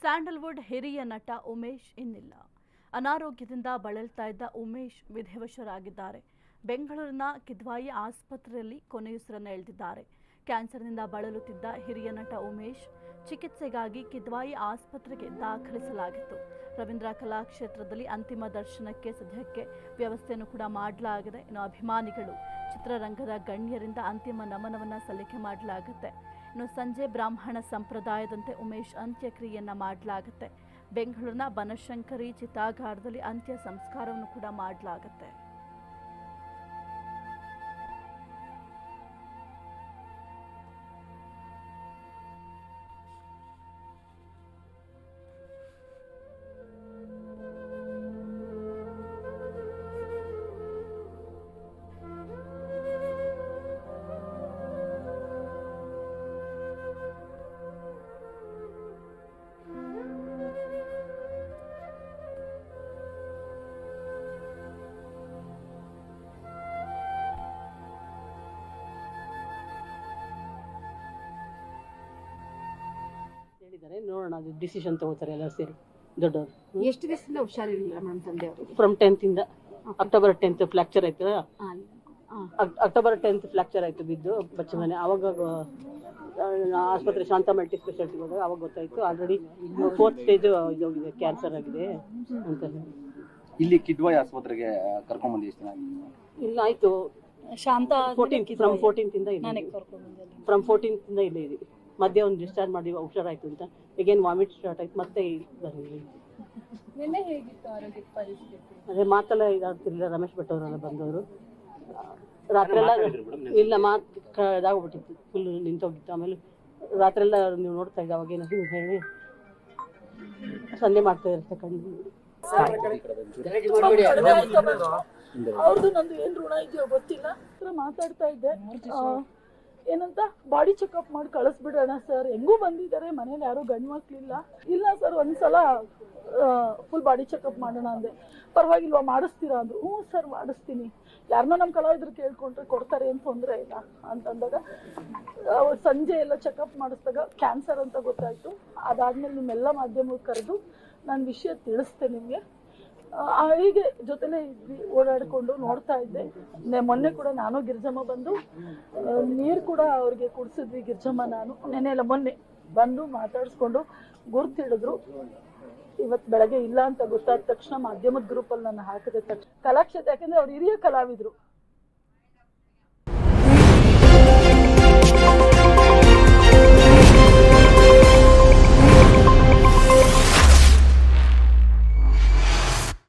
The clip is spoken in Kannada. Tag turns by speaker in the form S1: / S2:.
S1: ಸ್ಯಾಂಡಲ್ವುಡ್ ಹಿರಿಯ ನಟ ಉಮೇಶ್ ಇನ್ನಿಲ್ಲ. ಅನಾರೋಗ್ಯದಿಂದ ಬಳಲ್ತಾ ಇದ್ದ ಉಮೇಶ್ ವಿಧಿವಶರಾಗಿದ್ದಾರೆ. ಬೆಂಗಳೂರಿನ ಕಿದ್ವಾಯಿ ಆಸ್ಪತ್ರೆಯಲ್ಲಿ ಕೊನೆಯುಸಿರನ್ನು ಎಳೆದಿದ್ದಾರೆ. ಕ್ಯಾನ್ಸರ್ನಿಂದ ಬಳಲುತ್ತಿದ್ದ ಹಿರಿಯ ನಟ ಉಮೇಶ್ ಚಿಕಿತ್ಸೆಗಾಗಿ ಕಿದ್ವಾಯಿ ಆಸ್ಪತ್ರೆಗೆ ದಾಖಲಿಸಲಾಗಿತ್ತು. ರವೀಂದ್ರ ಕಲಾಕ್ಷೇತ್ರದಲ್ಲಿ ಅಂತಿಮ ದರ್ಶನಕ್ಕೆ ಸದ್ಯಕ್ಕೆ ವ್ಯವಸ್ಥೆಯನ್ನು ಕೂಡ ಮಾಡಲಾಗಿದೆ. ಇನ್ನು ಅಭಿಮಾನಿಗಳು ಚಿತ್ರರಂಗದ ಗಣ್ಯರಿಂದ ಅಂತಿಮ ನಮನವನ್ನು ಸಲ್ಲಿಕೆ ಮಾಡಲಾಗುತ್ತೆ. ಇನ್ನು ಸಂಜೆ ಬ್ರಾಹ್ಮಣ ಸಂಪ್ರದಾಯದಂತೆ ಉಮೇಶ್ ಅಂತ್ಯಕ್ರಿಯೆಯನ್ನು ಮಾಡಲಾಗುತ್ತೆ. ಬೆಂಗಳೂರಿನ ಬನಶಂಕರಿ ಚಿತಾಗಾರದಲ್ಲಿ ಅಂತ್ಯ ಸಂಸ್ಕಾರವನ್ನು ಕೂಡ ಮಾಡಲಾಗುತ್ತೆ.
S2: ಹೇಳಿದ್ದಾರೆ ನೋಡೋಣ ಅದು ಡಿಸಿಷನ್ ತಗೋತಾರೆ ಎಲ್ಲ ಸೇರಿ ದೊಡ್ಡವರು.
S3: ಎಷ್ಟು ದಿವಸದಿಂದ ಹುಷಾರಿರಲಿಲ್ಲ ಮೇಡಮ್ ತಂದೆಯವರು
S2: ಫ್ರಮ್ ಟೆಂತ್ ಇಂದ. ಅಕ್ಟೋಬರ್ ಟೆಂತ್ ಫ್ರಾಕ್ಚರ್ ಆಯ್ತು
S3: ಹಾಂ
S2: ಅಕ್- ಅಕ್ಟೋಬರ್ ಟೆಂತ್ ಫ್ರಾಕ್ಚರ್ ಆಯ್ತು ಬಿದ್ದು ಬಚ್ಚ ಮನೆ. ಅವಾಗ ಆ, ಆಸ್ಪತ್ರೆ ಶಾಂತ ಮಲ್ಟಿ ಸ್ಪೆಷಾಲಿಟಿ ಹೋದಾಗ ಅವಾಗ ಗೊತ್ತಾಯ್ತು. ಆಲ್ರೆಡಿ ಫೋರ್ತ್ ಸ್ಟೇಜ್ ಇದೋಗಿದೆ ಕ್ಯಾನ್ಸರ್ ಆಗಿದೆ ಅಂತ ಹೇಳಿ.
S4: ಇಲ್ಲಿ ಕಿಡ್ವಾಯ್ ಆಸ್ಪತ್ರೆಗೆ ಕರ್ಕೊಂಡ್ ಬಂದು ಎಷ್ಟು ದಿನ
S2: ಇಲ್ಲ ಆಯ್ತು.
S1: ಶಾಂತ
S2: ಫೋರ್ಟೀನ್ ಫ್ರಮ್ ಫೋರ್ಟೀನ್ತ್ ಇಂದ ಇಲ್ಲ ಫ್ರಮ್ ಫೋರ್ಟೀನ್ತ್ ಇಂದ ಇಲ್ಲೇ ಇದೀವಿ ಮಧ್ಯೆ ಒಂದು ಡಿಸ್ಚಾರ್ಜ್ ಮಾಡಿ ಹುಷಾರಾಯ್ತು ಅಂತ. ಈಗೇನು ವಾಮಿಟ್ ಸ್ಟಾರ್ಟ್ ಆಯ್ತು ಮತ್ತೆ
S3: ನಿನ್ನೆ ಹೇಗಿತ್ತು ಆರೋಗ್ಯ ಪರಿಸ್ಥಿತಿ?
S2: ಅದೇ ಮಾತೆಲ್ಲ ಇದಾಗ್ತಿರ್ಲಿಲ್ಲ ರಮೇಶ್ ಭಟ್ ಅವರೆಲ್ಲ ಬಂದವರು. ರಾತ್ರೆಲ್ಲ ಇಲ್ಲ ಮಾತು ಇದಾಗ್ಬಿಟ್ಟಿತ್ತು ಫುಲ್ ನಿಂತೋಗಿತ್ತು ಆಮೇಲೆ ರಾತ್ರೆಲ್ಲ ನೀವು ನೋಡ್ತಾ ಇದ್ದ ಅವಾಗೇನು ಹಿಂಗೆ ಹೇಳಿ ಸಂಧೆ ಮಾಡ್ತಾ ಇರುತ್ತೆ ಕಣ್ಣು.
S5: ಅವ್ರದ್ದು ನಂದು ಏನ್ ಋಣ ಇದೆಯೋ ಗೊತ್ತಿಲ್ಲ. ಮಾತಾಡ್ತಾ ಇದ್ದೆ. ಏನಂತ? ಬಾಡಿ ಚೆಕಪ್ ಮಾಡಿ ಕಳಿಸ್ಬಿಡೋಣ ಸರ್ ಹೆಂಗೂ ಬಂದಿದ್ದಾರೆ? ಮನೇಲಿ ಯಾರು ಗಂಡು ಮಕ್ಳಿಲ್ಲ. ಇಲ್ಲ ಸರ್ ಒಂದ್ಸಲ ಫುಲ್ ಬಾಡಿ ಚೆಕಪ್ ಮಾಡೋಣ ಅಂದೆ. ಪರವಾಗಿಲ್ವಾ, ಮಾಡಿಸ್ತೀರಾ ಅಂದ್ರು. ಹ್ಞೂ ಸರ್ ಮಾಡಿಸ್ತೀನಿ. ಯಾರನ್ನೋ ನಮ್ಮ ಕಲಾವಿದ್ರು ಕೇಳ್ಕೊಂಡ್ರೆ, ಕೊಡ್ತಾರೆ ಏನು ತೊಂದರೆ ಇಲ್ಲ ಅಂತಂದಾಗ ಸಂಜೆ ಎಲ್ಲ ಚೆಕಪ್ ಮಾಡಿಸ್ದಾಗ ಕ್ಯಾನ್ಸರ್ ಅಂತ ಗೊತ್ತಾಯಿತು. ಅದಾದ್ಮೇಲೆ ನಿಮ್ಮೆಲ್ಲ ಮಾಧ್ಯಮಕ್ಕೆ ಕರೆದು ನಾನು ವಿಷಯ ತಿಳಿಸ್ತೆ ನಿಮಗೆ. ಹೀಗೆ ಜೊತೆಲೆ ಇದ್ವಿ ಓಡಾಡ್ಕೊಂಡು ನೋಡ್ತಾ ಇದ್ದೆ. ಮೊನ್ನೆ ಕೂಡ ನಾನು ಗಿರ್ಜಮ್ಮ ಬಂದು ನೀರು ಕೂಡ ಅವ್ರಿಗೆ ಕುಡಿಸಿದ್ವಿ ಗಿರ್ಜಮ್ಮ ನಾನು. ನೆನ್ನೆ ಎಲ್ಲ ಮೊನ್ನೆ ಬಂದು ಮಾತಾಡಿಸ್ಕೊಂಡು ಗುರ್ತು ಹಿಡಿದ್ರು. ಇವತ್ತು ಬೆಳಗ್ಗೆ ಇಲ್ಲ ಅಂತ ಗೊತ್ತಾದ ತಕ್ಷಣ ಮಾಧ್ಯಮದ ಗ್ರೂಪಲ್ಲಿ ನಾನು ಹಾಕಿದ ತಕ್ಷಣ ಕಲಾಕ್ಷೇತ್ರ ಯಾಕಂದ್ರೆ ಅವ್ರು ಹಿರಿಯ ಕಲಾವಿದ್ರು.